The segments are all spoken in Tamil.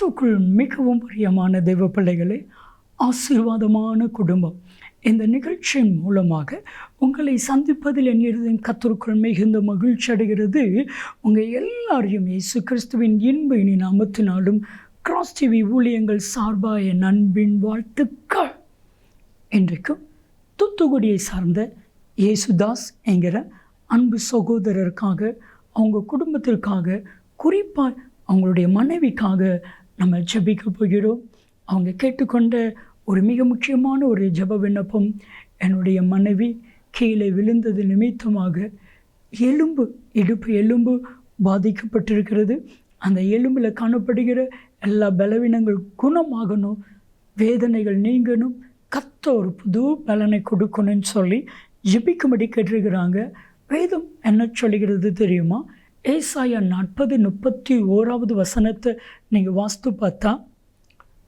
கிறிஸ்துக்குள் மிகவும் பிரியமான தெய்வ பிள்ளைகளே ஆசீர்வாதமான குடும்பம். இந்த நிகழ்ச்சியின் மூலமாக உங்களை சந்திப்பதில் என் இருதயம் கத்தருக்குள் மிகுந்த மகிழ்ச்சி அடைகிறது. உங்கள் எல்லாரையும் இயேசு கிறிஸ்துவின் இன்ப இனி நாமத்தினாலும் கிராஸ் டிவி ஊழியங்கள் சார்பாக என் அன்பின் வாழ்த்துக்கள். இன்றைக்கும் தூத்துக்குடியை சார்ந்த இயேசுதாஸ் என்கிற அன்பு சகோதரருக்காக அவங்க குடும்பத்திற்காக குறிப்பாக அவங்களுடைய மனைவிக்காக நம்ம ஜெபிக்க போகிறோம். அவங்க கேட்டுக்கொண்ட ஒரு மிக முக்கியமான ஒரு ஜெப விண்ணப்பம் என்னுடைய மனைவி கீழே விழுந்தது நிமித்தமாக எலும்பு இடுப்பு எலும்பு பாதிக்கப்பட்டிருக்கிறது. அந்த எலும்பில் காணப்படுகிற எல்லா பலவீனங்கள் குணமாகணும் வேதனைகள் நீங்கணும் கத்த ஒரு புது பலனை கொடுக்கணும்னு சொல்லி ஜிபிக்கும்படி கேட்டிருக்கிறாங்க. வேதம் என்ன சொல்லுகிறது தெரியுமா? ஏசாயா நாற்பது முப்பத்தி ஓராவது வசனத்தை நீங்கள் வாஸ்து பார்த்தா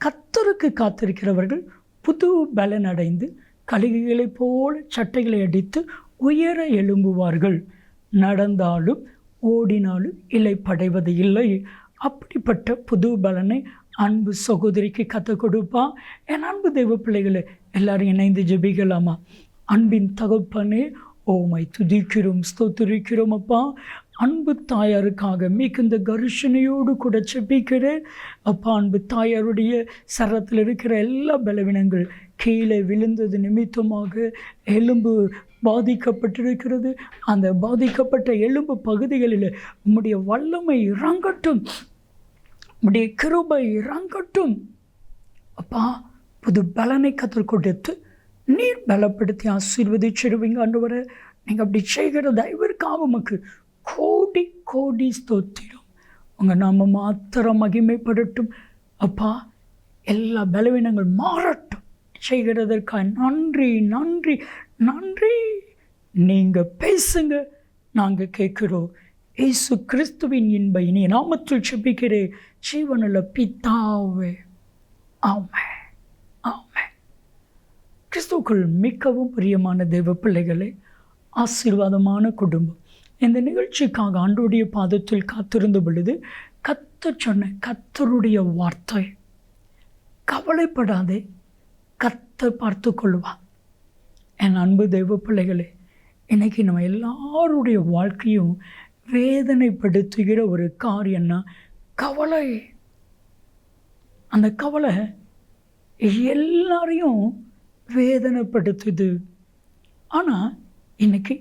கத்தருக்கு காத்திருக்கிறவர்கள் புது பலன் அடைந்து கழுகுகளைப் போல சட்டைகளை அடித்து உயர எழும்புவார்கள். நடந்தாலும் ஓடினாலும் இலை படைவது இல்லை. அப்படிப்பட்ட புது பலனை அன்பு சகோதரிக்கு கற்றுக் கொடுப்பா. என் அன்பு தெய்வ பிள்ளைகளை எல்லாரும் இணைந்து ஜெபிக்கலாமா? அன்பின் தகப்பனே ஓமை துதிக்கிறோம் ஸ்தோத்திரிக்கிறோம் அப்பா. அன்பு தாயாருக்காக மிகுந்த கருஷனையோடு கூட செபிக்கிறேன். அப்பா அன்பு தாயாருடைய சரத்தில் இருக்கிற எல்லா பலவீனங்கள் கீழே விழுந்தது நிமித்தமாக எலும்பு பாதிக்கப்பட்டிருக்கிறது. அந்த பாதிக்கப்பட்ட எலும்பு பகுதிகளில் உம்முடைய வல்லமை இறங்கட்டும். உம்முடைய கிருபை இறங்கட்டும். அப்பா புது பலனை கற்றுக் கொடுத்து நீர் பலப்படுத்தி ஆசீர்வதிச்சிடுவீங்க அன்று வர நீங்கள் அப்படி செய்கிற தயவிற்காக உமக்கு கோடி ஸ்தோத்திரம் உங்கள் நாம மாத்திரம் மகிமைப்படட்டும். அப்பா எல்லா பலவீனங்கள் மாறட்டும். செய்கிறதற்காக நன்றி நன்றி நன்றி. நீங்கள் பேசுங்க. நாங்கள் கேட்குறோம். இயேசு கிறிஸ்துவின் இன்ப இனி நாமத்தில் செபிக்கிறேன். ஜீவனில் பித்தாவே ஆமை ஆமை கிறிஸ்துவுக்குள் மிகவும் பிரியமான தெய்வ பிள்ளைகளே ஆசீர்வாதமான குடும்பம். இந்த நிகழ்ச்சிக்காக ஆண்டோடைய பாதத்தில் காத்திருந்த பொழுது கத்த சொன்ன கத்தருடைய வார்த்தை. கவலைப்படாதே கத்த பார்த்து கொள்வா என் அன்பு தெய்வ பிள்ளைகளே இன்றைக்கி நம்ம எல்லாருடைய வாழ்க்கையும் வேதனைப்படுத்துகிற ஒரு காரியம்னா கவலை. அந்த கவலை எல்லாரையும் வேதனைப்படுத்துது. ஆனால் இன்றைக்கி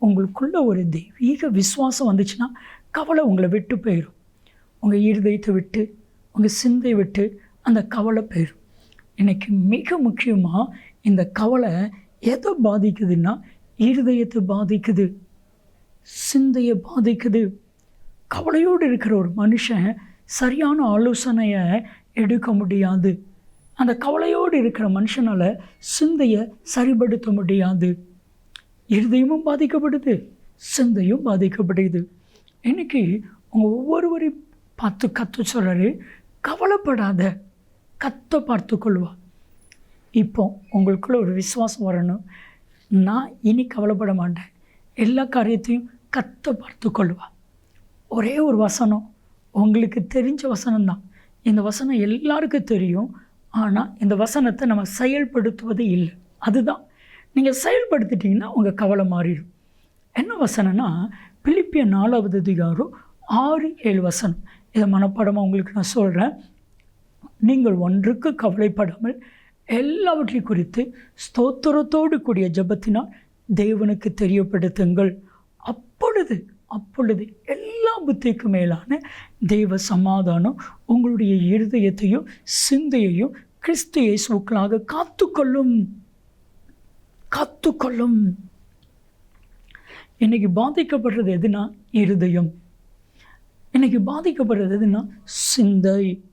உங்களுக்குள்ள ஒரு தெய்வீக விசுவாசம் வந்துச்சுன்னா கவலை உங்களை விட்டு போயிடும் உங்கள் இருதயத்தை விட்டு உங்கள் சிந்தை விட்டு அந்த கவலை போயிடும் இன்றைக்கி மிக முக்கியமாக இந்த கவலை எதை பாதிக்குதுன்னா இருதயத்தை பாதிக்குது சிந்தையை பாதிக்குது. கவலையோடு இருக்கிற ஒரு மனுஷன் சரியான ஆலோசனையை எடுக்க முடியாது. அந்த கவலையோடு இருக்கிற மனுஷனால் சிந்தையை சரிபடுத்த முடியாது. இருதயமும் பாதிக்கப்படுது சிந்தையும் பாதிக்கப்படுது. இன்றைக்கி உங்கள் ஒவ்வொருவரையும் பார்த்து கற்று சொல்கிறாரு கவலைப்படாத கத்த பார்த்து கொள்வா இப்போ உங்களுக்குள்ள ஒரு விசுவாசம் வரணும். நான் இனி கவலைப்பட மாட்டேன். எல்லா காரியத்தையும் கத்த பார்த்து கொள்வா ஒரே ஒரு வசனம் உங்களுக்கு தெரிஞ்ச வசனம்தான். இந்த வசனம் எல்லாருக்கும் தெரியும். ஆனால் இந்த வசனத்தை நம்ம செயல்படுத்துவது இல்லை. அதுதான். நீங்கள் செயல்படுத்திட்டீங்கன்னா உங்கள் கவலை மாறிடும். என்ன வசனம்னா பிலிப்பிய நாலாவது அதிகாரம் ஆறு ஏழு வசனம். இதை மனப்பாடமாக உங்களுக்கு நான் சொல்கிறேன் நீங்கள் ஒன்றுக்கு கவலைப்படாமல் எல்லாவற்றையும் குறித்து ஸ்தோத்திரத்தோடு கூடிய ஜபத்தினால் தேவனுக்கு தெரியப்படுத்துங்கள். அப்பொழுது அப்பொழுது எல்லா புத்திக்கும் மேலான தெய்வ சமாதானம் உங்களுடைய இருதயத்தையும் சிந்தையையும் கிறிஸ்து இயேசுக்களாக காத்துக்கொள்ளும். காத்துக்கொள்ளும். இன்னைக்கு பாதிக்கப்படுறது எதுனா இருதயம். இன்னைக்கு பாதிக்கப்படுறது எதுனா சிந்தை.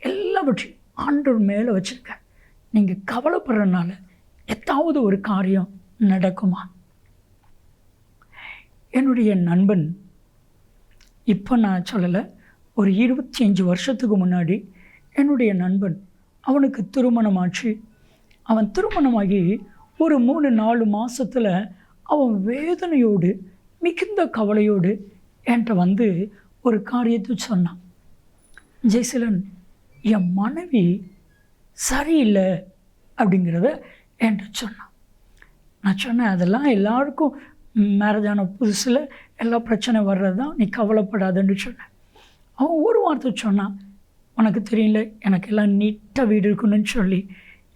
எல்லாவற்றையும் ஆண்டோர் மேலே வச்சுருக்க நீங்கள் கவலைப்படுறதுனால எத்தாவது ஒரு காரியம் நடக்குமா? என்னுடைய நண்பன் இப்போ நான் சொல்லலை ஒரு இருபத்தி அஞ்சு வருஷத்துக்கு முன்னாடி என்னுடைய நண்பன் அவனுக்கு திருமணமாச்சு. அவன் திருமணமாகி ஒரு மூணு நாலு மாதத்தில் அவன் வேதனையோடு மிகுந்த கவலையோடு என்கிட்ட வந்து ஒரு காரியத்தை சொன்னான். ஜெய்சிலன் என் மனைவி சரியில்லை அப்படிங்கிறத என்கிட்ட சொன்னான். நான் சொன்னேன் அதெல்லாம் எல்லாருக்கும் மேரேஜ் ஆன புதுசில் எல்லா பிரச்சனை வர்றது தான் நீ கவலைப்படாதுன்னு சொன்னேன். அவன் ஒரு வார்த்தை சொன்னான் உனக்கு தெரியல எனக்கு எல்லாம் நீட்டாக வீடு இருக்கணும்னு சொல்லி.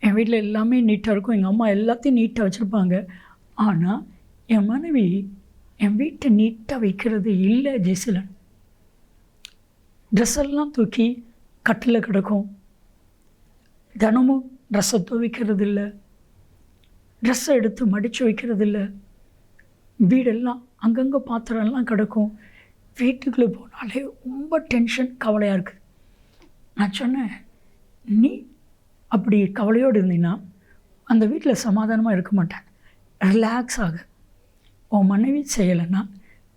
என் வீட்டில் எல்லாமே நீட்டாக இருக்கும். எங்கள் அம்மா எல்லாத்தையும் நீட்டாக வச்சுருப்பாங்க. ஆனால் என் மனைவி என் வீட்டை நீட்டாக வைக்கிறது இல்லை ஜெய்சிலன் ட்ரெஸ் எல்லாம் தூக்கி கட்டில் கிடக்கும். தினமும் ட்ரெஸ்ஸை துவைக்கிறது இல்லை. ட்ரெஸ்ஸை எடுத்து மடித்து வைக்கிறது இல்லை. வீடெல்லாம் அங்கங்கே பாத்திரம்லாம் கிடக்கும். வீட்டுக்குள்ளே போனாலே ரொம்ப டென்ஷன் கவலையாக இருக்குது நான் சொன்னேன் நீ அப்படி கவலையோடு இருந்தீங்கன்னா அந்த வீட்டில் சமாதானமாக இருக்க மாட்டேன். ரிலாக்ஸ் ஆக. உன் மனைவி செய்யலைன்னா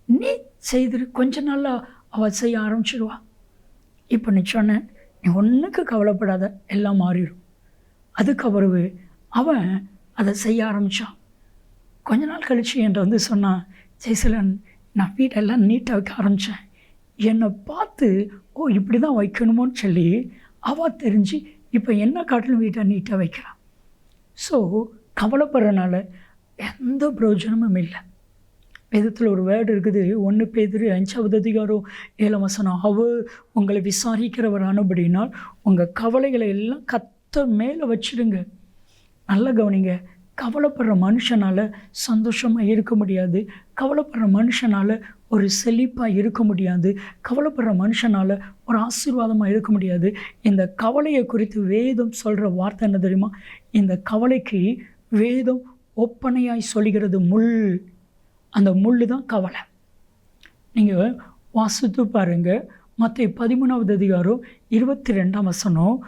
நீ செய்திரு. கொஞ்ச நாளில் அவள் செய்ய ஆரம்பிச்சிடுவா இப்போ நீ சொன்ன நீ ஒன்றுக்கு கவலைப்படாத எல்லாம் மாறிடும். அதுக்கு பிறகு அவன் அதை செய்ய ஆரம்பித்தான் கொஞ்ச நாள் கழித்து என்கிட்ட வந்து சொன்னான் ஜெய்சலன் நான் வீட்டெல்லாம் நீட்டாக வைக்க ஆரம்பித்தேன் என்னை பார்த்து ஓ இப்படி தான் வைக்கணுமோன்னு சொல்லி அவள் தெரிஞ்சு இப்போ என்ன காட்டிலும் வீட்டை நீட்டாக வைக்கிறான் ஸோ கவலைப்படுறனால எந்த பிரயோஜனமும் இல்லை. வேதத்தில் ஒரு வேர்டு இருக்குது ஒன்று பேதிரி அஞ்சாவது அதிகாரம் ஏழாம் வசனம் அவர் உங்களை விசாரிக்கிறவர் அப்படின்னால் உங்கள் கவலைகளை எல்லாம் கத்த மேலே வச்சிடுங்க. நல்ல கவனிங்க. கவலைப்படுற மனுஷனால் சந்தோஷமாக இருக்க முடியாது. கவலைப்படுற மனுஷனால் ஒரு செழிப்பாக இருக்க முடியாது. கவலைப்படுற மனுஷனால் ஒரு ஆசீர்வாதமாக இருக்க முடியாது. இந்த கவலையை குறித்து வேதம் சொல்கிற வார்த்தை என்ன தெரியுமா? இந்த கவலைக்கு வேதம் ஒப்பனையாய் சொல்கிறது முள். அந்த முள் தான் கவலை. நீங்கள் வாசித்து பாருங்கள் மற்ற பதிமூணாவது அதிகாரம் இருபத்தி ரெண்டாம் வசனம்.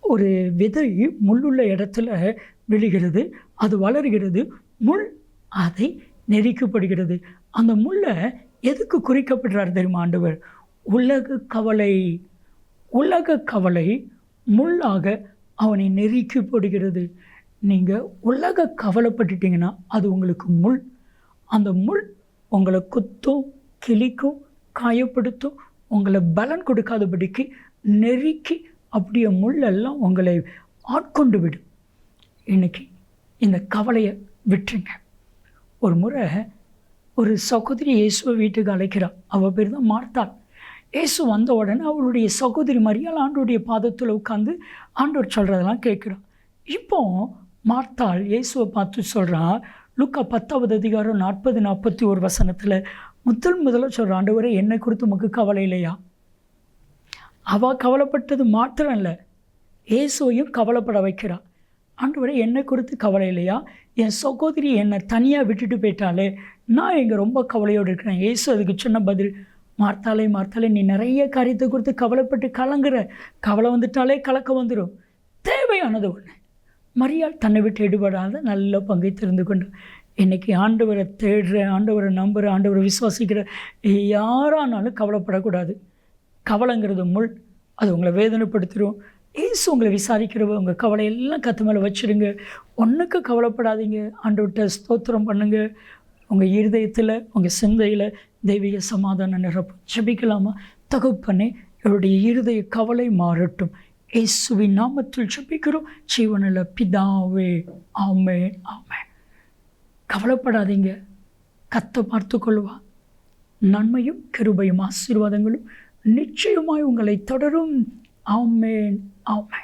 ஒரு விதை முள்ளுள்ள இடத்துல விழுகிறது. அது வளர்கிறது. முள் அதை நெரிக்கப்படுகிறது. அந்த முள்ளை எதுக்கு குறிக்கப்படுறார் தெரியுமா ஆண்டவர்? உலக கவலை உலக கவலை முள்ளாக அவனை நெறிக்கப்படுகிறது நீங்கள் உலக கவலைப்பட்டுட்டீங்கன்னா அது உங்களுக்கு முள். அந்த முள் உங்களை குத்தும் கிளிக்கும் காயப்படுத்தும் உங்களை பலன் கொடுக்காதபடிக்கு நெருக்கி அப்படியே முள்ளெல்லாம் உங்களை ஆட்கொண்டு விடும். இன்றைக்கி இந்த கவலையை விட்டுருங்க. ஒரு முறை ஒரு சகோதரி இயேசுவை வீட்டுக்கு அழைக்கிறாள் அவள் பேர் தான் மார்த்தாள் இயேசு வந்த உடனே அவளுடைய சகோதரி மரியால் ஆண்டோடைய பாதத்தில் உட்காந்து ஆண்டோர் சொல்கிறதெல்லாம் கேட்குறான். இப்போ மார்த்தாள் இயேசுவை பார்த்து சொல்கிறான் லுக்கா பத்தாவது அதிகாரம் நாற்பது நாற்பத்தி ஒரு வசனத்தில் முதல் முதல்ல சொல்கிற ஆண்டவரை என்னை குறித்து உமக்கு கவலை இல்லையா? அவள் கவலைப்பட்டது மாத்திரம் இல்லை. இயேசுவையும் கவலைப்பட வைக்கிறாள் ஆண்டவரே என்னை குறித்து கவலை இல்லையா? என் சகோதரி என்னை தனியாக விட்டுட்டு போயிட்டாலே நான் இங்கே ரொம்ப கவலையோடு இருக்கிறேன். ஏசு அதுக்கு சின்ன பதில் மார்த்தாலே மார்த்தாலே நீ நிறைய காரியத்தை குறித்து கவலைப்பட்டு கலங்குற. கவலை வந்துட்டாலே கலக்க வந்துடும் தேவையானது ஒன்று மரியாள் தன்னை விட்டு எடுபடாத நல்ல பங்கை தெரிந்து கொண்டு. இன்றைக்கி ஆண்டவரை தேடுற ஆண்டவரை நம்புகிற ஆண்டவரை விசுவாசிக்கிற யாரானாலும் கவலைப்படக்கூடாது. கவலைங்கிறது முள். அது உங்களை வேதனைப்படுத்திடும் ஏசு உங்களை விசாரிக்கிறவ உங்கள் கவலை எல்லாம் கற்று மேலே வச்சுடுங்க ஒன்றுக்கு கவலைப்படாதீங்க. ஆண்டவர்கிட்ட ஸ்தோத்திரம் பண்ணுங்கள் உங்கள் இருதயத்தில் உங்கள் சிந்தையில் தெய்வீக சமாதானம் நிரப்பும் ஜபிக்கலாமா? தகுப்பனே என்னுடைய இருதய கவலை மாறட்டும். இயேசுவின் நாமத்தில் ஜபிக்கிறோம். ஜீவனில் பிதாவே ஆமே ஆமே கவலைப்படாதீங்க. கத்தை பார்த்து கொள்வா நன்மையும் கிருபையும் ஆசீர்வாதங்களும் நிச்சயமாய் உங்களை தொடரும். ஆமேன் ஆமேன்